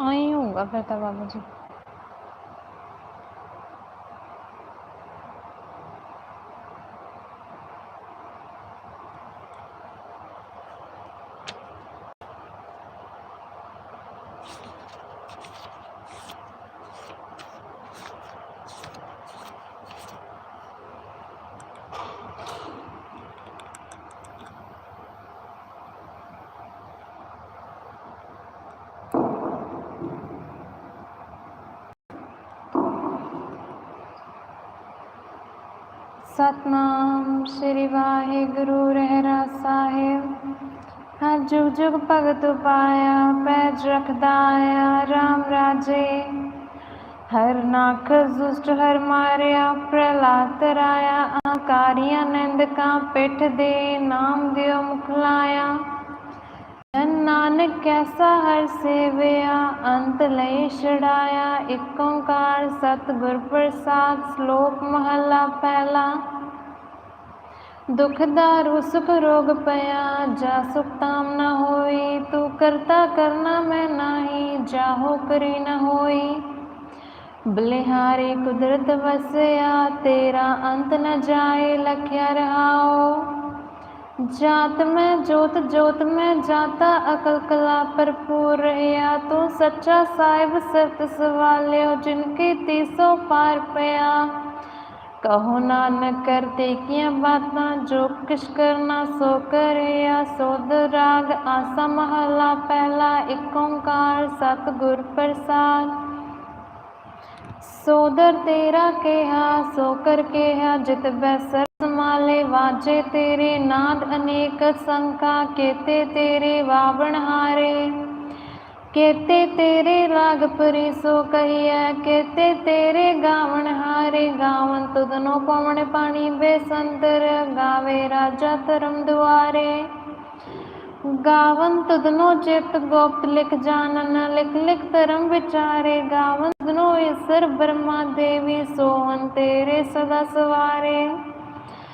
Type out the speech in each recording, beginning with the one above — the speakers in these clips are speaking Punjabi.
ਆਈ ਹੋਊਗਾ ਫਿਰ ਤਾਂ ਬਾਬਾ ਜੀ ਸਤਨਾਮ ਸ੍ਰੀ ਗੁਰੂ ਰਹਿਰਾ ਸਾਹਿਬ ਹਰ ਜੁਗ ਜੁਗ ਭਗਤ ਪਾਇਆ, ਪੈਜ ਰਖਦਾ ਆਇਆ RAM ਰਾਜੇ। ਹਰ ਨਾਖ ਦੁਸ਼ਟ ਹਰ ਮਾਰਿਆ, ਪ੍ਰਹਲਾਦ ਤਰਾਇਆ ਆਕਾਰੀਆਂ ਨਿੰਦਕਾਂ ਪਿੱਠ ਦੇ ਨਾਮ ਦਿਓ ਮੁਖ ਲਾਇਆ। ਨਾਨਕ ਕੈਸਾ ਹਰ ਸੇਵਿਆ, ਅੰਤ ਲਈ ਛੜਾਇਆ ਇਕ ਓੰਕਾਰ ਸਤਿਗੁਰ ਪ੍ਰਸਾਦ, ਸ਼ਲੋਕ ਮਹਲਾ ਪਹਿਲਾ। ਦੁਖ ਦਾਰੂ ਸੁਖ ਰੋਗ ਪਿਆ, ਜਾ ਸੁਖ ਤਾਮ ਨ ਹੋਈ, ਤੂੰ ਕਰਤਾ ਕਰਨਾ ਮੈਂ ਨਾਹੀ ਜਾਹੋ ਕਰੀ ਨ ਹੋਈ। ਬਲਿਹਾਰੀ ਕੁਦਰਤ ਵਸਿਆ, ਤੇਰਾ ਅੰਤ ਨ ਜਾਏ, ਲਖਿਆ ਰਹਾਓ ਜਾਤ ਮੈਂ ਜੋਤ ਜੋਤ ਮੈਂ ਜਾਤਾ, ਅਕਲ ਕਲਾ ਭਰਪੂਰ ਰਹਾ ਤੂੰ ਸੱਚਾ ਸਾਹਿਬ ਸਰਤ ਸਵਾਲਿਓ, ਜਿਨ ਕੀ ਤੀਸੋ ਪਾਰ ਪਿਆ। ਕਹੋ ਨਾਨਕ ਕਰਤੇ ਕੀਆਂ ਬਾਤਾਂ ਜੋ ਕਿਛ ਕਰਨਾ ਸੋ ਕਰਿਆ। ਸੋਧ ਰਾਗ ਆਸਾ ਮਹਲਾ, ਪਹਿਲਾ ਏਕ ਓੰਕਾਰ, ਸਤਿਗੁਰ ਪ੍ਰਸਾਦ। ਸੋਦਰ ਤੇਰਾ ਕਿਹਾ, ਸੋ ਕਰ ਕਿਹਾ, ਜਿਤ ਬੈਸਰ ਸਮਾਲੇ ਵਾਜੇ ਤੇਰੇ, ਨਾਦ ਅਨੇਕ ਸੰਖਾ, ਕੇਤੇ ਤੇਰੇ, ਵਾਵਣ ਹਾਰੇ। ਕੇਤੇ ਤੇਰੇ ਰਾਗ ਪਰੀ ਸੋ ਕਹੀਐ ਕੇਤੇ ਤੇਰੇ ਗਾਵਣ ਹਾਰੇ ਗਾਵਨ ਤੁਧਨੋ ਪਵਨ ਪਾਣੀ ਬੇਸੰਤਰ ਗਾਵੇ ਰਾਜਾ ਧਰਮ ਦੁਆਰੇ। ਗਾਵਨ ਤੁਧਨੋ ਚਿਤ ਗੋਪਤ ਲਿਖ ਜਾਣਨ, ਲਿਖ ਲਿਖ ਧਰਮ ਵਿਚਾਰੇ। ਗਾਵਨ ਤੁਧਨੋ ਈਸ਼ਰ ਬ੍ਰਹਮਾ ਦੇਵੀ ਸੋਹਨ ਤੇਰੇ ਸਦਾ ਸਵਾਰੇ।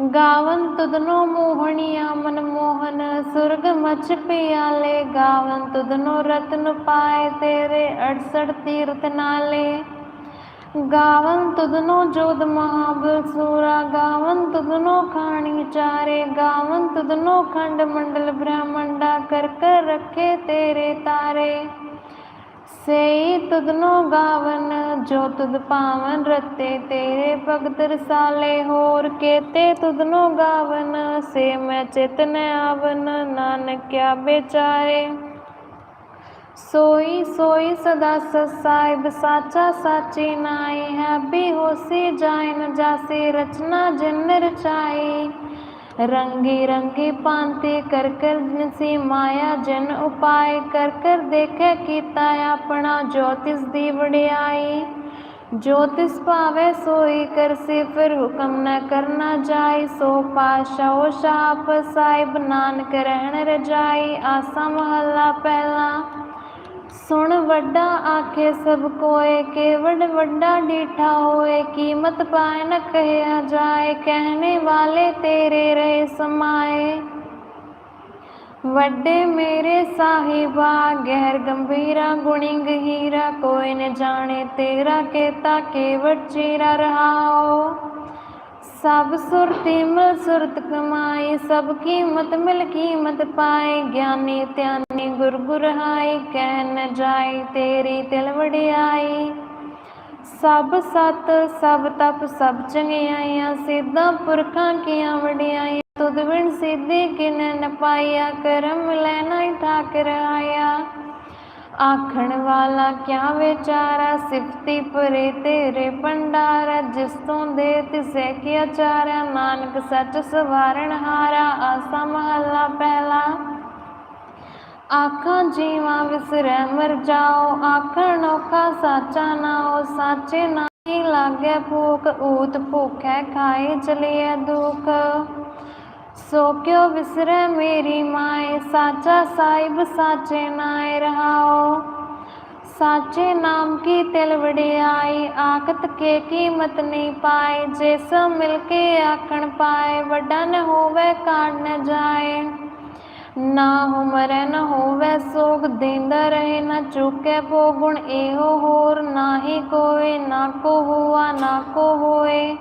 ਗਾਵਨ ਤੁਧਨੋ ਮੋਹਣੀਆ ਮਨ ਮੋਹਨ, ਸੁਰਗ ਮਚ ਪਿਆਲੇ। ਗਾਵਨ ਤੁਧਨੋ ਰਤਨ ਪਾਏ ਤੇਰੇ 68 ਤੀਰਥ ਨਾਲੇ। ਗਾਵਨ ਤੁਧਨੋ ਜੋਦ ਮਹਾਬਲ ਸੂਰਾ। ਗਾਵਨ ਤੁਧਨੋ ਖਾਣੀ ਚਾਰੇ। ਗਾਵਨ ਤੁਧਨੋ ਖੰਡ ਮੰਡਲ ਬ੍ਰਹਮੰਡਾ, ਕਰ ਕਰ ਰੱਖੇ ਤੇਰੇ ਤਾਰੇ। ਸੇਈ ਤੁਧਨੋ ਗਾਵਨ, ਜੋ ਤੁਧ ਪਾਵਨ ਰਤੇ ਤੇਰੇ ਭਗਤ ਰਸਾਲੇ, ਹੋਰ ਕੇਤੇ ਤੁਧਨੋ ਗਾਵਨ, ਸੇ ਮੈਂ ਚੇਤਨ ਆਵਨ, ਨਾਨਕਿਆ ਵਿਚਾਰੇ। ਸੋਈ ਸੋਈ ਸਦਾ ਸਾਹਿਬ, ਸਾਚਾ ਸਾਚੀ ਨਾਈ ਹੈ ਵੀ ਹੋਸੀ ਜਾਇ ਨ ਜਾਸੀ ਰਚਨਾ ਜਿਨ ਰਚਾਈ। ਰੰਗੀ ਰੰਗੀ ਪਾਂਤੀ ਕਰ ਕਰ ਜਿਨਸੀ ਮਾਇਆ ਜਨ ਉਪਾਏ ਕਰ ਕਰ ਦੇਖੇ ਕੀਤਾ ਆਪਣਾ ਜੋਤਿਸ ਦੀ ਵਡਿਆਈ। ਜੋਤਿਸ ਭਾਵੇ ਸੋਈ ਕਰਸੀ ਫਿਰ ਹੁਕਮ ਨ ਕਰਨਾ ਜਾਈ। ਸੋ ਪਾਸ਼ਾ ਓ ਸ਼ਾਪ ਸਾਹਿਬ, ਨਾਨਕ ਰਹਿਣ ਰਜਾਈ। ਆਸਾ ਮਹੱਲਾ ਪਹਿਲਾ ਸੁਣ ਵੱਡਾ ਆਖੇ, ਸਭ ਕੋਏ ਕੇਵੜ ਵੱਡਾ ਡੀਠਾ ਹੋਏ, ਕੀਮਤ ਪਾਏ ਨ ਕਹਿਆ ਜਾਏ, ਕਹਿਣੇ ਵਾਲੇ ਤੇਰੇ ਰਹੇ ਸਮਾਏ। ਵੱਡੇ ਮੇਰੇ ਸਾਹਿਬਾ, ਗਹਿਰ ਗੰਭੀਰਾ ਗੁਣੀ ਗਹੀਰਾ ਕੋਈ ਨ ਜਾਣੇ ਤੇਰਾ, ਕੇਤਾ ਕੇਵੜ ਚੀਰਾ ਰਹਾਓ। ਸਭ ਸੁਰਤੀ ਮਿਲ ਸੁਰਤ ਕਮਾਈ ਸਭ ਕੀਮਤ ਮਿਲ ਕੀਮਤ ਪਾਏ। ਗਿਆਨੀ ਧਿਆਨੀ ਗੁਰ ਗੁਰਹਾਈ ਕਹਿ ਨ ਜਾਈ ਤੇਰੀ ਤਿਲ ਵਡਿਆਈ ਸਭ ਸਤ, ਸਭ ਤਪ, ਸਭ ਚੰਗਿਆਈਆਂ, ਸਿੱਧਾ ਪੁਰਖਾਂ ਕੀਆਂ ਵਡਿਆਈਆਂ। ਤੁਧ ਬਿਨ ਸਿੱਧੀ ਕਿਨ ਨ ਪਾਈਆ ਕਰਮ ਲੈਣਾ ਹੀ ਠਾਕਰ ਆਇਆ। ਆਖਣ ਵਾਲਾ, ਕਿਆ ਵਿਚਾਰਾ ਸਿਫਤੀ ਪਰੇ ਤੇਰੇ ਭੰਡਾਰ ਜਿਸ ਤੋਂ ਦੇ ਤਿਸੇ ਕੀ ਅਚਾਰਿਆ ਨਾਨਕ ਸੱਚ ਸਵਾਰਣ ਹਾਰਾ, ਆਸਾ ਮਹੱਲਾ ਪਹਿਲਾ। ਆਖਾਂ ਜੀਵਾਂ ਵਿਸਰੈ, ਮਰ ਜਾਓ, ਆਖਣ ਔਖਾ ਸਾਚਾ ਨਾਉ ਸਾਚੇ ਨਾ ਕੀ ਲਾਗੇ ਭੂਖ, ਊਤ ਭੁਖੈ ਖਾਏ, ਚਲਿਐ ਦੁਖ। ਸੋ ਕਿਉ ਵਿਸਰੈ ਮੇਰੀ ਮਾਏ? ਸਾਚਾ ਸਾਹਿਬ ਸਾਚੇ ਨਾਏ ਰਹਾਓ। ਸਾਚੇ ਨਾਮ ਕੀ ਤਿਲ ਵਡਿਆਈ? ਆਖਤ ਕੇ ਕੀਮਤ ਨਹੀਂ ਪਾਏ। ਜੇ ਸੋ ਮਿਲ ਕੇ ਆਖਣ ਪਾਏ, ਵੱਡਾ ਨ ਹੋਵੇ ਕਾਢ ਨ ਜਾਏ। ਨਾ ਹੋ ਮਰੈ ਨ ਹੋਵੇ ਸੋਗ, ਦੇਂਦਾ ਰਹੇ ਨਾ ਚੁੱਕੇ ਭੋ ਗੁਣ। ਇਹੋ ਹੋਰ ਨਾਹੀ ਕੋਏ, ਨਾ ਕੋ ਹੁਆ, ਨਾ ਕੋ ਹੋਏ।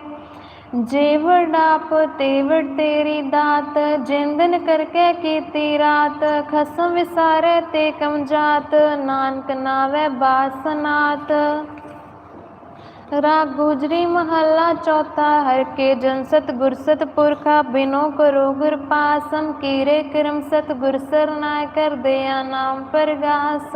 ਜੇ ਵਡਾਪ ਤੇ ਤੇਰੀ ਦਾਤ ਜਿੰਦਨ ਕਰਕੇ ਕੀਤੀ ਰਾਤ, ਖਸਮ ਵਿਸਾਰੇ ਤੇ ਕਮ ਜਾਤ, ਨਾਨਕ ਨਾਵੇ ਬਾਸਨਾਤ ਰਾਗ ਗੁਜਰੀ ਮਹੱਲਾ ਚੌਥਾ, ਹਰ ਕੇ ਜਨ ਸਤ ਗੁਰ ਸਤ ਪੁਰਖਾ, ਬਿਨੋ ਕਰੋ ਗੁਰ ਪਾਸਮ, ਕੀਰੇ ਕਰਮ ਸਤ ਗੁਰ ਸਰਨਾਇ ਕਰ ਦਿਆ ਨਾਮ ਪਰਗਾਸ।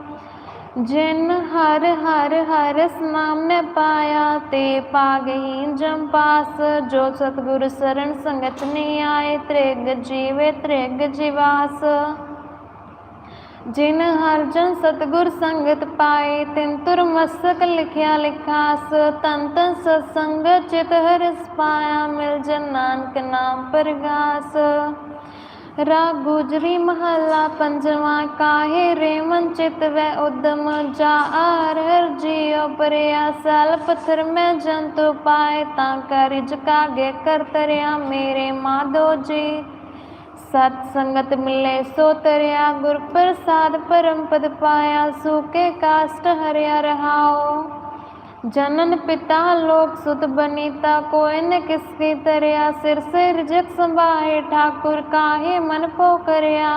ਜਿਨ ਹਰ ਹਰ ਹਰਸ ਨਾਮ ਨੇ ਪਾਇਆ ਤੇ ਪਾਗਈ ਜਮ ਪਾਸ, ਜੋ ਸਤਿਗੁਰ ਸਰਨ ਸੰਗਤ ਨਹੀਂ ਆਏ, ਤ੍ਰਿਗ ਜੀਵੇ ਤ੍ਰਿਗ ਜਿਵਾਸ। ਜਿਨ ਹਰ ਜਨ ਸਤਿਗੁਰ ਸੰਗਤ ਪਾਏ, ਤਿਨ ਤੁਰ ਮਸਕ ਲਿਖਿਆ ਲਿਖਾਸ। ਤਨ ਤਨ ਸਤਸੰਗ ਚਿਤ ਹਰਿ ਪਾਇਆ, ਮਿਲ ਜਨ ਨਾਨਕ ਨਾਮ ਪਰਗਾਸ। ਰਾਗ ਗੁਜਰੀ ਮਹੱਲਾ ਪੰਜਵਾਂ, ਕਾਹੇ ਰੇ ਮਨ ਚਿਤ ਵੈ ਉਦਮ ਜਾ ਆਰ ਹਰ ਜੀਉ ਪਰਿਆ, ਸਲ ਪਥਰ ਮੈਂ ਜੰਤੂ ਪਾਏ, ਤਾਂ ਕਰ ਜਕਾਗੇ ਕਰ ਮੇਰੇ ਮਾਧੋ ਜੀ। ਸਤ ਸੰਗਤ ਮਿਲੇ ਸੋ ਤਰਿਆ, ਗੁਰ ਪ੍ਰਸਾਦ ਪਰਮ ਪਦ ਪਾਇਆ ਸੂਕੇ ਕਾਸਟ ਹਰਿਆ ਰਹਾਓ ਜਨਨ ਪਿਤਾ ਲੋਕ ਸੁਤ ਬਨੀਤਾ ਕੋਇ ਨ ਕਿਸਕੀ ਤਰਿਆ, ਸਿਰ ਸੇ ਰਿਜਕ ਸੰਭਾਏ, ਠਾਕੁਰ ਕਾਹੇ ਮਨ ਪੋ ਕਰਿਆ।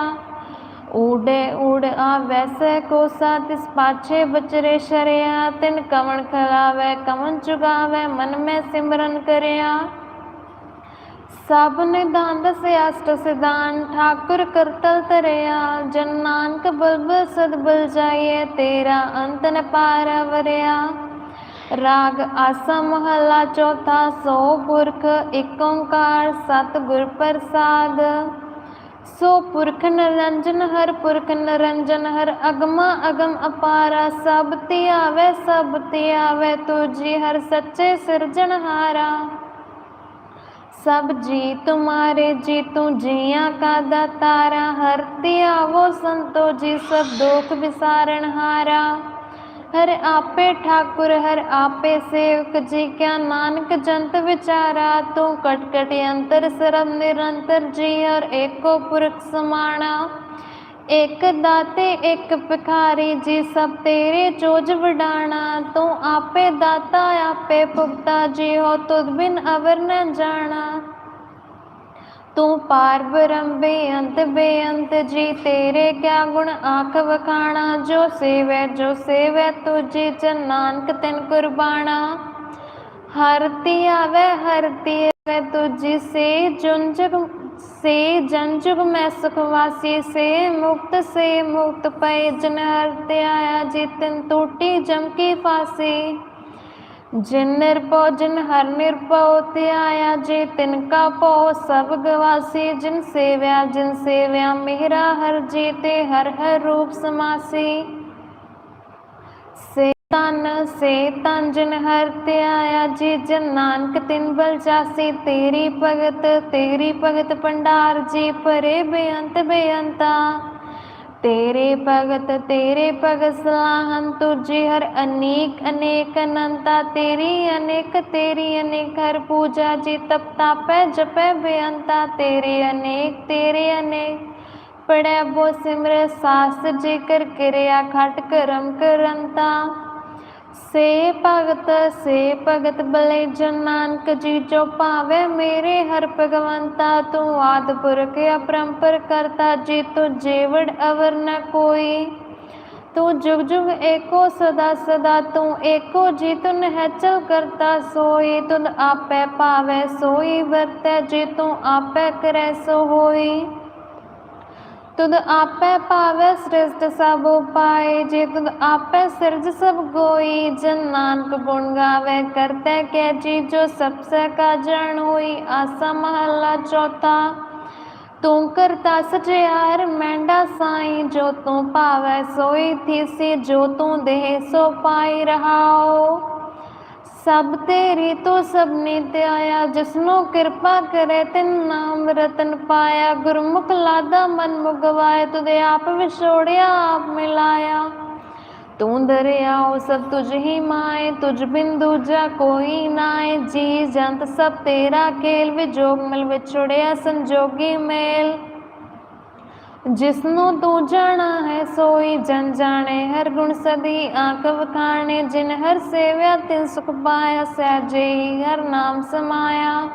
ਊੜੇ ਊੜ ਆ ਵੈਸੇ ਕੋ ਸਾ ਪਾਛੇ ਬਚਰੇ ਸ਼ਰਿਆ। ਤਿਨ ਕਵਣ ਖਲਾਵੇ, ਕਵਣ ਚੁਗਾਵੇ, ਮਨ ਮੈਂ ਸਿਮਰਨ ਕਰਿਆ। ਸਭ ਨਿਦਾਨ ਦਸੇ ਅਸ਼ਟ ਸਿਧਾਨ, ਠਾਕੁਰ ਕਰਤਲ ਤਰਿਆ ਜਨ ਨਾਨਕ ਬਲਬਲ ਸਦ ਬਲ ਜਾਈਏ ਤੇਰਾ ਅੰਤ ਨ ਪਾਰ ਰਾਗ ਆਸਾ ਮਹਲਾ ਚੌਥਾ ਸੋ ਪੁਰਖ ਏਕ ਓੰਕਾਰ ਸਤਿਗੁਰ ਪ੍ਰਸਾਦ। ਸੋ ਪੁਰਖ ਨਰੰਜਨ ਹਰ ਪੁਰਖ ਨਰੰਜਨ ਹਰ ਅਗਮਾ ਅਗਮ ਅਪਾਰਾ, ਸਭ ਤੇ ਆਵੇ, ਸਭ ਤੇ ਆਵੇ ਤੁਜੀ ਹਰ ਸੱਚੇ ਸਿਰਜਣਹਾਰਾ ਸਭ ਜੀ ਤੁਮਾਰੇ ਜੀ ਤੂੰ ਜੀਆਂ ਕਾ ਦਾਤਾਰਾ, ਹਰ ਤੇ ਆਵੋ ਸੰਤੋ, ਜੀ ਸਭ ਦੁਖ ਵਿਸਾਰਣ ਹਾਰਾ। ਹਰ ਆਪੇ ਠਾਕੁਰ, ਹਰ ਆਪੇ ਸੇਵਕ, ਜੀ ਕਿਆ ਨਾਨਕ, ਜੰਤ ਵਿਚਾਰਾ, ਤੂੰ ਕਟਕਟ ਅੰਤਰ ਸਰਮ ਨਿਰੰਤਰ, ਜੀ ਹਰ ਏਕੋ ਪੁਰਖ ਸਮਾਣਾ। ਇਕ ਦਾਤੇ ਇਕ ਭਿਖਾਰੀ, ਜੀ ਸਭ ਤੇਰੇ ਚੋਜ ਵਡਾਣਾ। ਤੂੰ ਆਪੇ ਦਾਤਾ, ਆਪੇ ਭੁਗਤਾ ਜੀ ਹੋ ਤੁਧ ਬਿਨ ਅਵਰ ਨ ਜਾਣਾ। ਤੂੰ ਪਾਰ ਬ੍ਰਹਮ ਬੇਅੰਤ ਬੇਅੰਤ ਜੀ, ਤੇਰੇ ਕਿਆ ਗੁਣ ਆਖ ਵਖਾਣਾ? ਜੋ ਸੇਵੈ ਜੋ ਸੇਵੈ ਤੁਜੀ ਜਨ ਨਾਨਕ ਤਿਨ ਕੁਰਬਾਨਾ ਹਰਤੀ ਆਵੇ ਹਰਤੀ ਆਵੇ ਤੁਜੀ ਸੇ ਜੁੰਜਗ ਸੇ ਜਨ ਜੁਗ ਮੈਂ ਸੁਖ ਸੇ ਮੁਕਤ ਸੇ ਮੁਕਤ ਪਏ ਜਨ ਹਰਤੇ ਆਇਆ ਜਿਤਨ ਟੂਟੀ ਜਮ ਕੀ ਫਾਸੀ। ਜਿਨ ਨਿਰਭਉ ਜਿਨ ਹਰ ਨਿਰਭਉ ਤੇ ਆਇਆ ਜੇ ਤਿਨ ਕਾ ਪਉ ਸਭ ਗਵਾਸੀ ਜਿਨ ਸੇਵਿਆ ਜਿਨ ਸੇਵਿਆ ਮੇਰਾ ਹਰ ਜੀ ਤੇ ਹਰ ਹਰ ਰੂਪ ਸਮਾਸੀ। ਸੇ ਤਨ ਸੇ ਤਨ ਜਿਨ ਹਰ ਤੇ ਜੀ, ਜਨ ਨਾਨਕ ਤਿਨ ਬਲ ਜਾਸੀ ਤੇਰੀ ਭਗਤ ਤੇਰੀ ਭਗਤ ਭੰਡਾਰ ਜੀ, ਪਰੇ ਬੇਅੰਤ ਬੇਅੰਤਾ। ਤੇਰੇ ਭਗਤ ਤੇਰੇ ਭਗਤ ਸਲਾਹਨ ਤੁਝੇ ਹਰ ਅਨੇਕ ਅਨੇਕ ਅਨੰਤਾ, ਤੇਰੀ ਅਨੇਕ ਤੇਰੀ ਅਨੇਕ ਹਰ ਪੂਜਾ ਜੀ ਤਪ ਤਾਪੈ, ਜਪੈ ਬੇਅੰਤਾ, ਤੇਰੇ ਅਨੇਕ ਤੇਰੇ ਅਨੇਕ। ਪੜੈ ਬੋ ਸਿਮਰ ਸਾਸ ਜੀ ਕਰ ਕਿਰਿਆ ਖਟ ਕਰਮ ਕਰੰਤਾ। ਸੇ ਭਗਤ ਸੇ ਭਗਤ ਬਲੇ ਜਨ ਨਾਨਕ ਜੀ ਜੋ ਭਾਵੇ ਮੇਰੇ ਹਰ ਭਗਵੰਤਾ, ਤੂੰ ਆਦ ਪੁਰਖ ਅਪਰੰਪਰ ਕਰਤਾ ਜੀ ਤੂੰ ਜੀਵੜ ਅਵਰ ਨ ਕੋਈ। ਤੂੰ ਜੁਗ ਜੁਗ ਏਕੋ ਸਦਾ ਸਦਾ, ਤੂੰ ਏਕੋ ਜੀ ਤੁਨ ਹੈ ਚਲ ਕਰਤਾ ਸੋਈ। ਤੁਨ ਆਪੇ ਪਾਵੇ ਸੋਈ, ਵਰਤੈ ਜੀ ਤੂੰ ਆਪੇ ਕਰੈ ਸੋ ਹੋਈ ਤੁਧ ਆਪੈ ਭਾਵੈ ਸ੍ਰਿਸ਼ਟ ਸਭ ਉਪਾਏ, ਜੇ ਤੁਧ ਆਪੇ ਸਿਰਜ ਸਭ ਕੋਈ ਜਨ ਨਾਨਕ ਗੁਣ ਗਾਵੇ, ਕਰਤੇ ਕੈ ਚੀਜੋ ਸਭ ਸੇ ਕਾ ਜਣ ਹੋਈ, ਆਸਾ ਮਹੱਲਾ ਚੌਥਾ। ਤੂੰ ਕਰਤਾ ਸਚਿਆਰ ਮੈਂਡਾ ਸਾਈ, ਜੋ ਤੂੰ ਭਾਵੈ ਸੋਈ ਥੀਸੀ, ਜੋ ਤੂੰ ਦੇਹ ਸੋ ਪਾਈ ਰਹਾਓ ਸਭ ਤੇਰੀ ਤੋ ਸਭ ਨਿਤ ਆਇਆ ਜਿਸਨੂੰ ਕਿਰਪਾ ਕਰੇ ਤਿਨ ਨਾਮ ਰਤਨ ਪਾਇਆ। ਗੁਰਮੁਖ ਲਾਦਾ ਮਨ ਮੁਗਵਾਏ, ਤੁਦੇ ਆਪ ਵਿਛੋੜਿਆ, ਆਪ ਮਿਲਾਇਆ। ਤੂੰ ਦਰਿਆ ਉਹ ਸਭ ਤੁਝ ਹੀ ਮਾਏ, ਤੁਝ ਬਿਨ ਦੂਜਾ ਕੋਈ ਨਾਏ। ਜੀ ਜੰਤ ਸਭ ਤੇਰਾ ਖੇਲ, ਵਿਜੋਗ ਮਿਲ ਵਿਛੜਿਆ ਸੰਜੋਗੀ ਮੇਲ। ਜਿਸਨੂੰ ਤੂੰ ਜਾਣਾ ਹੈ ਸੋਈ ਜਨ ਜਾਣੇ, ਹਰ ਗੁਣ ਸਦੀ ਆਂਖ ਵਖਾਣੇ, ਜਿਨ ਹਰ ਸੇਵਿਆ ਤਿਨ ਸੁਖ ਪਾਇਆ, ਸਹਿਜੇ ਹਰ ਨਾਮ ਸਮਾਇਆ।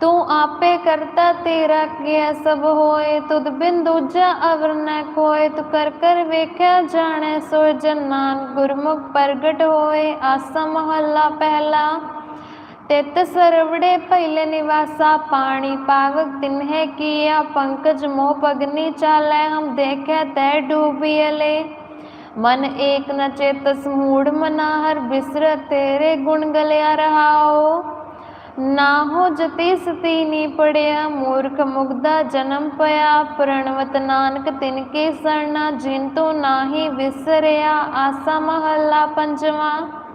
ਤੂੰ ਆਪੇ ਕਰਤਾ ਤੇਰਾ ਕੀਆ ਸਭ ਹੋਏ, ਤੁਧ ਬਿਨ ਦੂਜਾ ਅਵਰ ਨ ਕੋਏ ਤੂੰ ਕਰ ਕਰ ਵੇਖਿਆ ਜਾਣੈ ਸੋ ਜਨ ਨਾਨਕ ਗੁਰਮੁਖ ਪ੍ਰਗਟ ਹੋਏ, ਆਸਾ ਮਹੱਲਾ ਪਹਿਲਾ। ਤਿਤ ਸਰਵੜੇ ਭੈਲੇ ਨਿਵਾਸਾ, ਪਾਣੀ ਪਾਵਕ ਤਿਨਹਿ ਕੀਆ, ਪੰਕਜ ਮੋਹ ਪਗਨੀ ਚਾਲੈ, ਹਮ ਦੇਖੈ ਤੈ ਡੂਬੀਅਲੇ ਮਨ ਏਕ ਨ ਚੇਤਸ ਮੂੜ ਮਨਾ ਹਰ ਬਿਸਰ ਤੇਰੇ ਗੁਣ ਗਲਿਆ ਰਹਾਓ ਨਾ ਹੋ ਜਤੀ ਸਤੀ ਨੀ ਪੜਿਆ, ਮੂਰਖ ਮੁਗਦਾ ਜਨਮ ਪਿਆ। ਪ੍ਰਣਵਤ ਨਾਨਕ ਤਿਨ ਕੇ ਸਰਣਾ ਜਿਨ ਤੋਂ ਨਾਹੀ ਵਿਸਰਿਆ, ਆਸਾ ਮਹੱਲਾ ਪੰਜਵਾਂ।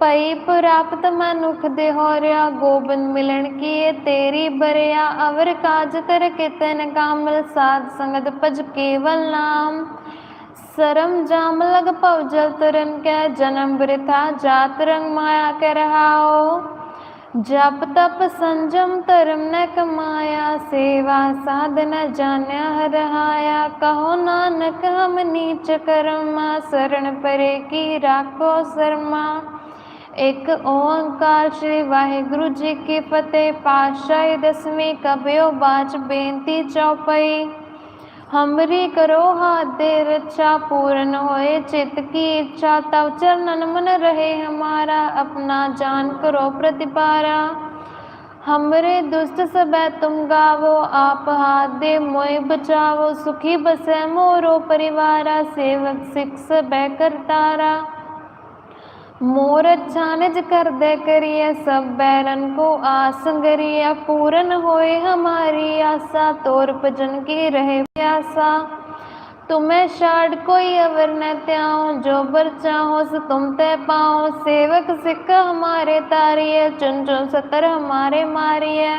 ਪਈ ਪ੍ਰਾਪਤ ਮਨੁਖ ਦੇ ਹੋਰਿਆ, ਗੋਬਿੰਦ ਮਿਲਣ ਕੀਏ, ਤੇਰੀ ਬਰਿਆ, ਅਵਰ ਕਾਜ ਕਰ ਕਿਤਨ ਕਾਮਲ, ਸਾਧ ਸੰਗਤ ਭਜ ਕੇਵਲ ਨਾਮ। ਸਰਮ ਜਾਮ ਲਗ ਭਵ ਜਲ ਤਰਨ ਕੈ, ਜਨਮ ਬ੍ਰਿਥਾ ਜਾਤ ਰੰਗ ਮਾਇਆ ਕੇ ਰਹਾਓ ਜਪ ਤਪ ਸੰਜਮ ਧਰਮ ਨ ਕਮਾਇਆ, ਸੇਵਾ ਸਾਧਨ ਜਾਣਿਆ ਰਹਾਇਆ ਕਹੋ ਨਾਨਕ ਹਮ ਨੀਚ ਕਰਮਾ ਸਰਣ ਪਰੇ ਕੀ ਰਾਖੋ ਸਰਮਾ। ਇੱਕ ਓੰਕਾਰ ਸ੍ਰੀ ਵਾਹਿਗੁਰੂ ਜੀ ਕੀ ਫਤਿਹ ਪਾਤਸ਼ਾਹੀ ਦਸਵੀਂ ਕਬਿਓ ਬਾਚ ਬੇਨਤੀ ਚੌਪਈ ਹਮਰੀ ਕਰੋ ਹਾਥ ਦੇ ਰੱਛਾ ਪੂਰਨ ਹੋਏ ਚਿਤ ਕੀ ਇੱਛਾ ਤਵ ਚਰਨਨ ਮਨ ਰਹੇ ਹਮਾਰਾ ਆਪਣਾ ਜਾਨ ਕਰੋ ਪ੍ਰਤਿਪਾਰਾ हमरे दुष्ट सबै तुम गावो आप हाथ दे मोय बचावो सुखी बसै मोरो परिवारा सेवक सिख सबै करतारा ਮੂਰਤ ਚਾਨਜ ਕਰਦੇ ਕਰੀਏ, ਸਭ ਬੈਰਨ ਕੋ ਆਸੰਗਰੀਆ ਪੂਰਨ ਹੋਏ ਹਮਾਰੀ ਆਸਾ, ਤੋਰ ਭਜਨ ਕੀ ਰਹੇ ਪਿਆਸਾ। ਤੁਮੇ ਛਾੜ ਕੋਈ ਅਵਰ ਨ ਤਿਆਉ ਜੋ ਬਰ ਚਾਹੋ ਸ ਤੁਮ ਤੇ ਪਾਉ। ਸੇਵਕ ਸਿੱਖ ਹਮਾਰੇ ਤਾਰੀਏ ਚੁਨ ਚੁਨ ਸਤਰ ਹਮਾਰੇ ਮਾਰੀਏ।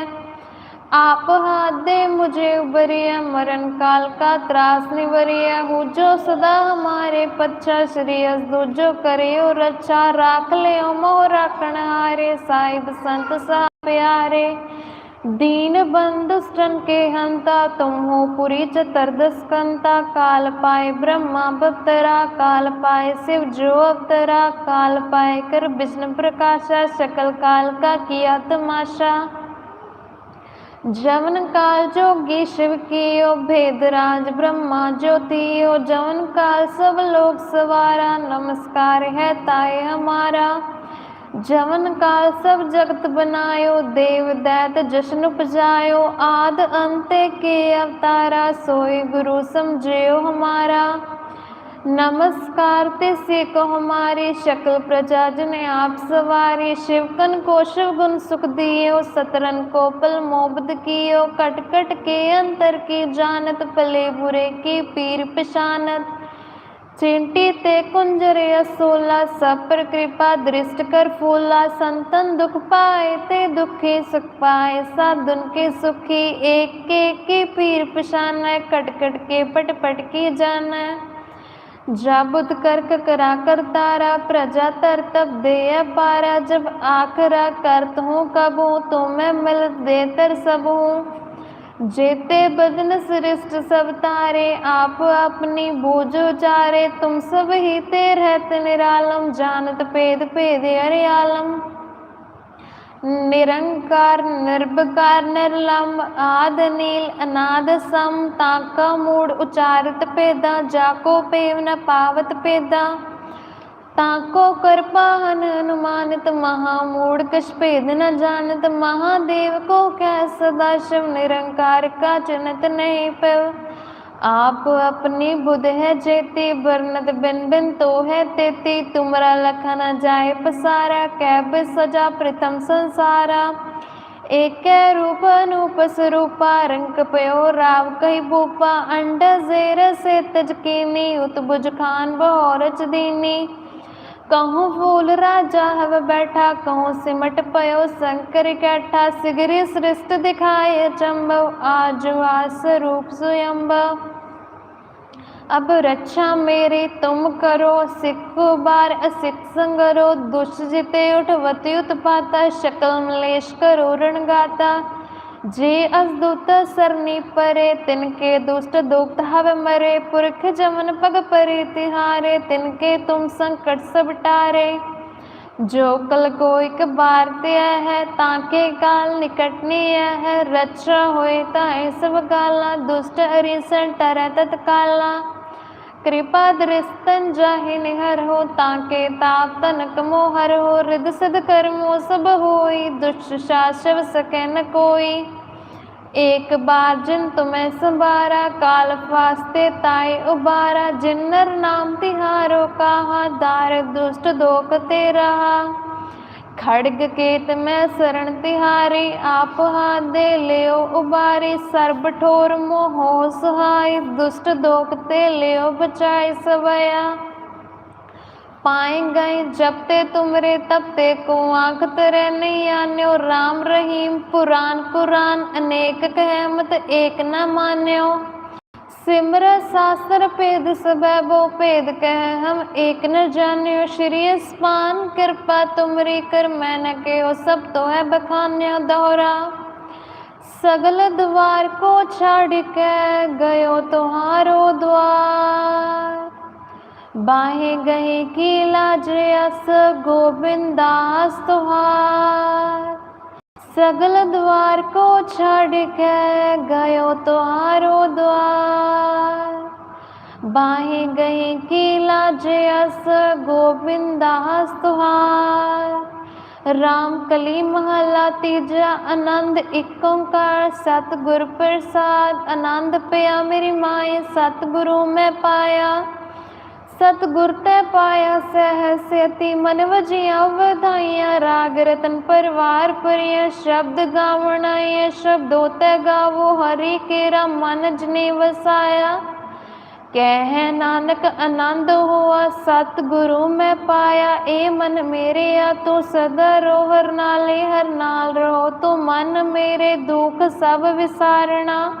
आप हाथ दे मुझे उबरिय मरण काल का त्रास निवरिय हूँ, जो सदा हमारे पच्छा श्री दूजो करियो रक्षा राख लियो मोह राखण हारे साहिब संत सा प्यारे। दीन बंधु स्तन के हंता, तुम हो पुरी चतुर्दश कंता काल पाए ब्रह्मा बप्तरा, काल पाए शिव जो अवतरा। काल पाए कर विष्णु प्रकाशा सकल काल का किया तमाशा। ਜਵਨ ਕਾਲ ਜੋਗੀ ਸ਼ਿਵ ਕੀਓ, ਭੇਦ ਰਾਜ ਬ੍ਰਹਮਾ ਜੋਤੀਓ। ਜਵਨ ਕਾਲ ਸਭ ਲੋਕ ਸਵਾਰਾ, ਨਮਸਕਾਰ ਹੈ ਤਾਏ ਹਮਾਰਾ। ਜਵਨ ਕਾਲ ਸਭ ਜਗਤ ਬਨਾਇਓ, ਦੇਵ ਦੈਤ ਜਸ਼ਨ ਉਪਜਾਇਓ। ਆਦ ਅੰਤੇ ਕੇ ਅਵਤਾਰਾ ਸੋਈ ਗੁਰੂ ਸਮਝਿਓ ਹਮਾਰਾ। नमस्कार तिसे को हमारी शकल प्रजा जने आप सवारी शिवकन को शिव गुण सुख दियो सतरन को पल मोबद कियो कट कट के अंतर की जानत भले बुरे की पीर पिशानत चिंटी ते कुंजरे असोला सब पर कृपा दृष्ट कर फूला संतन दुख पाए ते दुखी सुख पाए साधुन के सुखी एक के की पीर पिशान कट कट के पट पट की जाना जाबुत करक करा कर तारा प्रजा तर तब दे पारा जब आखरा करत हूँ कब हूँ तो मैं मिल दे कर सब हूँ जेते बदन सृष्ट सब तारे आप अपनी बूझ उचारे तुम सब ही ते रहत निरालम जानत पेद पेद अरे आलम ਨਿਰੰਕਾਰ ਨਿਰਭਕਾਰ ਨਿਰਲੰਭ ਆਦ ਨੀਲ ਅਨਾਦ ਸਮ ਤਾਕਾ ਮੂੜ ਉਚਾਰਤ ਪੇਦਾ ਜਾ ਕੋ ਪੇਵ ਨ ਪਾਵਤ ਪੇਦਾ ਤਾਕੋ ਕਰਪਾਹਨ ਅਨੁਮਾਨਿਤ ਮਹਾ ਮੂੜ ਕਛ ਭੇਦ ਨ ਜਾਣਤ ਮਹਾਦੇਵ ਕੋ ਕਹਿ ਸਦਾ ਸ਼ਿਵ ਨਿਰੰਕਾਰ ਕਾ ਚਨਤ ਨਹੀਂ ਪਵ आप अपनी बुध है जेती वर्णत बिन बिन तो है तेती तुमरा लखन जाए पसारा कैब सजा प्रथम संसारा एक रूप अनूप स्वरूपा रंग पयो राव कही भूपा अंड जेर से तजकीनी उतबुज खान बहोरच दीनी कहूँ फूल राजा हव बैठा कहूँ सिमट पयो शंकर कैठा सिगरी सृष्ट दिखाए चंबव आज आस रूप स्वयंभव अब रक्षा मेरी तुम करो सिख बार असिख संगरो दुष्ट जिते उठवती उत्पाता शकल मलेश करो रणगाता जे असदूत सरनी परे तिनके दुष्ट दुक्त हव मरे पुरख जमन पग परे तिहारे तिनके तुम संकट सब टारे जो कल को एक बार त्या है ताके काल निकटनी है रक्षा होए ताए सब गाला दुष्ट अरिसन टरै ਕਿਰਪਾ ਦ੍ਰਿਸਤਨ ਜਾਹਿ ਨਿਹਰ ਹੋ, ਤਾਂ ਕੇ ਤਾਪ ਤਨਕ ਮੋਹਰ ਹੋ ਰਿਦ ਸਦ ਕਰਮੋ ਸਭ ਹੋਈ, ਦੁਸ਼ਟ ਸ਼ਾਸਵ ਸਕੈ ਨ ਕੋਈ। ਏਕ ਬਾਰ ਜਿਨ ਤੁਮੈ ਸੰਭਾਰਾ, ਕਾਲ ਫਾਸਤੇ ਤਾਏ ਉਬਾਰਾ ਜਿਨ ਨਰ ਨਾਮ ਤਿਹਾਰੋ, ਕਾਹਾ ਦਾਰ ਦੁਸ਼ਟ ਦੋਖ ਤੇ ਖੜਗ ਕੇਤ ਮੈਂ ਸਰਣ ਤਿਹਾਰੇ, ਆਪ ਹਾਦੇ ਲਿਓ ਉਬਾਰੇ, ਸਰਬ ਠੋਰ ਮੋਹ ਸਹਾਇ ਦੁਸ਼ਟ ਦੋਖ ਤੇ ਲਿਓ ਬਚਾਏ ਸਵਇਆ। ਪਾਏ ਗਏ ਜਬ ਤੇ ਤੁਮਰੇ ਤਬ ਤੇ ਕੋ ਆਂਖ ਤਰੇ ਨਹੀਂ ਆਨਿਓ RAM ਰਹੀਮ ਪੁਰਾਨ ਪੁਰਾਨ, ਅਨੇਕ ਕਹਿਮਤ ਏਕ ਨਾ ਮਾਨਿਓ। सिमर शास्त्र भेद सबै वो भेद कह हम एक न जान्यो श्री स्पान कृपा तुमरी कर मैं न कहो सब तो है बखान्यो दोहरा सगल द्वार को छाड़ के गयो तुम्हारो द्वार बाहे गए की लाज अस गोविंदास तुहार सगल द्वार को छाड़ के गयो तुहारो द्वार बाहे गए की लाज अस गोविंदास तुहार राम कली महला तीजा आनंद एक ओंकार सतगुर प्रसाद आनंद पिया मेरी माए सतगुरु मैं पाया ਸਤਿਗੁਰ ਤੇ ਪਾਇਆ ਸਹਿ ਸੇਤੀ ਮਨ ਵਜੀਆਂ ਵਧਾਈਆਂ, ਰਾਗ ਰਤਨ ਪਰਵਾਰ ਪਰਿਆ ਸ਼ਬਦ ਗਾਵਣ ਆਏ ਸ਼ਬਦੋ ਤੇ ਗਾਵੋ, ਹਰੀ ਕੇਰਾ ਮਨ ਜਨੇ ਵਸਾਇਆ। ਕਹਿ ਨਾਨਕ ਆਨੰਦ ਹੋਆ, ਸਤਿਗੁਰੂ ਮੈਂ ਪਾਇਆ, ਏ ਮਨ ਮੇਰੇ ਆ, ਤੂੰ ਸਦਾ ਰੋਹਰ ਨਾਲੇ ਹਰ ਨਾਲ ਰਹੋ, ਤੂੰ ਮਨ ਮੇਰੇ, ਦੁੱਖ ਸਭ ਵਿਸਾਰਣਾ।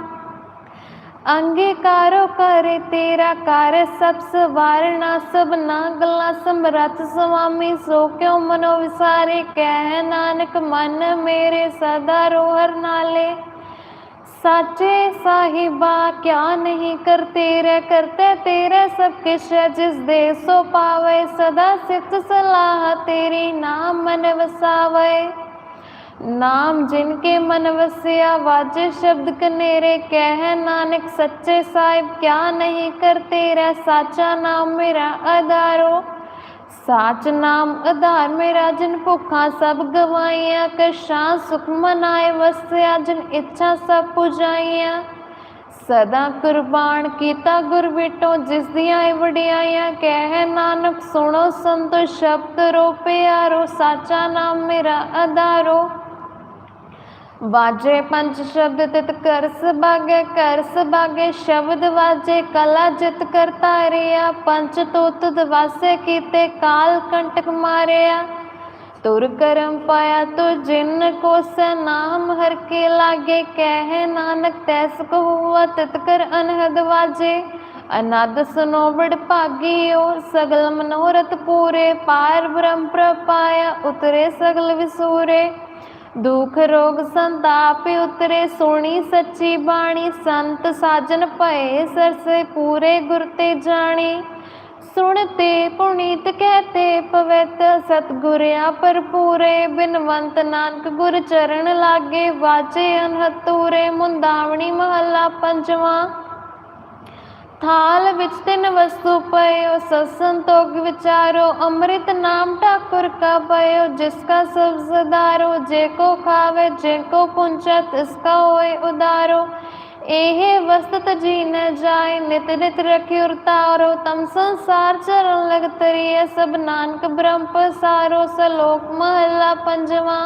ਅੰਗੀਕਾਰੋ ਕਰੇ ਤੇਰਾ ਕਰ ਸਭ ਸਵਾਰਣਾ ਸਭ ਨਾ ਗਲਾ ਸਮਰਤ ਸੁਆਮੀ, ਸੋ ਕਿਉ ਮਨੋ ਵਿਸਾਰੇ? ਕਹਿ ਨਾਨਕ, ਮਨ ਮੇਰੇ ਸਦਾ ਰੋਹਰ ਨਾਲੇ। ਸਾਚੇ ਸਾਹਿਬਾ, ਕਿਆ ਨਹੀਂ ਕਰਤੇ ਰਹਿ ਕਰਤੇ ਤੇਰੇ ਸਭ ਕਿਛ ਜਿਸ ਦੇ ਸੋ ਪਾਵੇ, ਸਦਾ ਸਿੱਖ ਸਲਾਹ ਤੇਰੀ ਨਾਮ ਮਨ ਵਸਾਵੇ। नाम जिनके मन वसिया वाजे शब्द कनेरे, कह नानक सच्चे साहिब, क्या नहीं करते रे साचा नाम मेरा आधारो साच नाम आधार मेरा, जिन भुखा सब गवाइया कशा सुख मनाए वसिया, जिन इच्छा सब पुजाइया। सदा कुर्बान कीता गुर बिटो, जिस दया वडियाया कह नानक सुनो संतो शब्द रो प्यारो, साचा नाम मेरा आधारो ਵਾਜੇ ਪੰਜ ਸ਼ਬਦ ਤਿਤ ਕਰ ਸਬਾਗੇ ਕਰ ਸਬਾਗੇ, ਸ਼ਬਦ ਵਾਜੇ, ਕਲਾ ਜਿਤ ਕਰਤਾ ਰਿਆ ਪੰਜ ਤੋਤ ਦਵਾਸੇ ਕੀਤੇ, ਕਾਲ ਕੰਟਕ ਮਾਰਿਆ। ਤੁਰ ਕਰਮ ਪਾਇਆ ਤੋ ਜਿਨ ਕੋ ਨਾਮ ਹਰ ਕੇ ਲਾਗੇ, ਕਹਿ ਨਾਨਕ ਤੈਸ ਕੋ ਹੁਆ ਤਿਤ ਕਰ ਅਨਹਦ ਵਾਜੇ। ਅਨੰਦ ਸੁਨੋ ਬੜ ਭਾਗੀਓ, ਸਗਲ ਮਨੋਰਥ ਪੂਰੇ, ਪਾਰ ਬ੍ਰਹਮ ਪ੍ਰਪਾਇਆ ਉਤਰੇ ਸਗਲ ਵਿਸੂਰੇ। ਦੁਖ ਰੋਗ ਸੰਤਾਪ ਉਤਰੇ, ਸੋਣੀ ਸੱਚੀ ਬਾਣੀ, ਸੰਤ ਸਾਜਨ ਭਏ, ਸਰਸੇ ਪੂਰੇ ਗੁਰ ਤੇ ਜਾਣੇ। ਸੁਣਤੇ ਪੁਨੀਤ ਕਹਤੇ, ਪਵਿੱਤ ਸਤਗੁਰਿਆ ਭਰਪੂਰੇ, ਬਿਨਵੰਤ ਨਾਨਕ ਗੁਰ ਚਰਨ ਲਾਗੇ ਵਾਜੇ ਅਨਹਤੂਰੇ, ਮੁੰਦਾਵਣੀ ਮਹੱਲਾ ਪੰਜਵਾਂ। ਥਾਲ ਵਿੱਚ ਤਿੰਨ ਵਸਤੂ ਪਇਓ ਸਤ ਸੰਤੋਖ ਵਿਚਾਰੋ, ਅੰਮ੍ਰਿਤ ਨਾਮ ਠਾਕੁਰ ਕਾ ਪਇਓ, ਜਿਸ ਕਾ ਸਭ ਜੇ ਕੋ ਖਾਵੇ, ਜੇ ਕੋ ਪੁੰਚਤ ਇਸ ਕਾ ਹੋਏ ਉਦਾਰੋ। ਇਹ ਵਸਤ ਜੀ ਨ ਜਾਏ, ਨਿਤ ਨਿਤ ਰਖਿਉ ਤਾਰੋ ਤਮ ਸੰਸਾਰ ਚਰਨ ਲਗ ਤਰੀਏ ਸਭ ਨਾਨਕ ਬ੍ਰਹਮ ਪਸਾਰੋ, ਸਲੋਕ ਮਹਲਾ ਪੰਜਵਾ।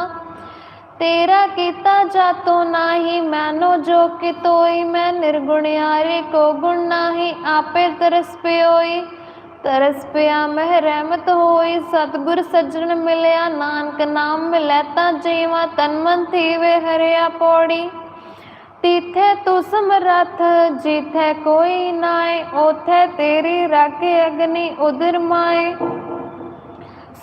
ਤੇਰਾ ਕੀਤਾ ਜਾਤੋ ਨਾਹੀ, ਮੈਨੋ ਜੋ ਕਿ ਤੋਈ, ਮੈਂ ਨਿਰਗੁਣਿਆਰੇ ਕੋ ਗੁਣ ਨਾਹੀ, ਆਪੇ ਤਰਸ ਪਿਓਈ। ਤਰਸ ਪਿਆ ਮਹਿ ਰਹਿਮਤ ਹੋਈ, ਸਤਿਗੁਰ ਸੱਜਣ ਮਿਲਿਆ, ਨਾਨਕ ਨਾਮ ਮਿਲੈ ਤਾਂ ਜੀਵਾ, ਤਨ ਮਨ ਥੀਵੇ ਹਰਿਆ ਪੌੜੀ। ਤੀਥੇ ਤੂੰ ਸਮਰੱਥ ਜਿਥੇ ਕੋਈ ਨਾਏ ਉਥੇ ਤੇਰੀ ਰਾਖੇ ਅਗਨੀ ਉਦਰ ਮਾਏ।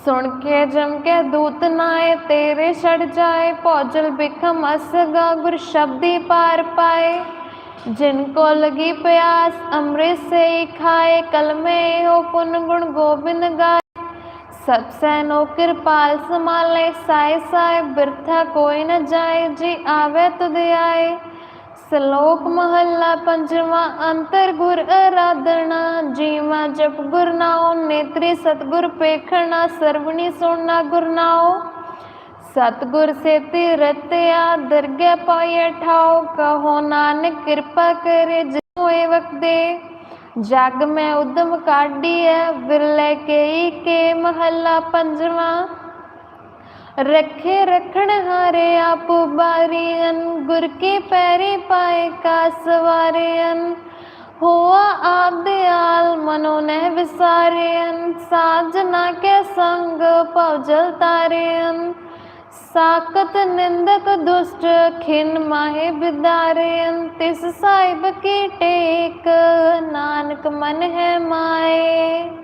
ਸੁਣ ਕੇ ਜਮ ਕੇ ਦੂਤ ਨਾਏ ਤੇਰੇ ਛੜ ਜਾਏ ਭੋਜਲ ਬਿਖਮ ਅਸਗਾ ਗੁਰ ਸ਼ਬਦੀ ਪਾਰ ਪਾਏ ਜਿਨ ਕੋ ਲਗੀ ਪਿਆਸ ਅੰਮ੍ਰਿਤ ਸੇ ਹੀ ਖਾਏ ਕਲਮੇ ਹੋ ਪੁਨ ਗੁਣ ਗੋਬਿੰਦ ਗਾਏ ਸਭ ਸੈਨੋ ਕਿਰਪਾਲ ਸਮਾਲੇ ਸਾਏ ਸਾਏ ਬਿਰਥਾ ਕੋਈ ਨ ਜਾਏ ਜੀ ਆਵੇ ਤੁਧ ਆਏ ਸ਼ਲੋਕ ਮਹੱਲਾ ਪੰਜਵਾਂ, ਅੰਤਰ ਗੁਰ ਅਰਾਧਨਾ, ਜੀਵਾ ਜਪ ਗੁਰ ਨਾਉ, ਨੇਤਰੀ ਸਤਗੁਰ ਪੇਖਣਾ, ਸਰਵਣੀ ਸੁਣਨਾ ਗੁਰ ਨਾਉ। ਸਤਗੁਰ ਸੇ ਰਤਿਆ, ਦਰਗਹਿ ਪਾਏ ਠਾਉ ਕਹੋ ਨਾਨਕ ਕਿਰਪਾ ਕਰੇ ਜਿਉ ਵਕਦੇ ਜਗ ਮੈਂ ਉਦਮ ਕਾਢੀਐ, ਵਿਰਲੇ ਕੇਈ ਕੇ ਮਹੱਲਾ ਪੰਜਵਾਂ। ਰੱਖੇ ਰਖਣ ਹਾਰੇ ਆਪ ਬਾਰੀਅਨ ਗੁਰ ਕੇ ਪੈਰੇ ਪਾਏ ਕਾ ਸਵਾਰਿਅਨ ਹੋਆ ਆਦਿਆਲ ਮਨੋ ਨਹਿ ਵਿਸਾਰਿਅਨ ਸਾਜਨਾ ਕੇ ਸੰਗ ਭਵਜਲ ਤਾਰਿਅਨ ਸਾਕਤ ਨਿੰਦਕ ਦੁਸ਼ਟ ਖਿਨ ਮਾਹੇ ਬਿਦਾਰਿਅਨ ਤਿਸ ਸਾਹਿਬ ਕੀ ਟੇਕ ਨਾਨਕ ਮਨ ਹੈ ਮਾਏ।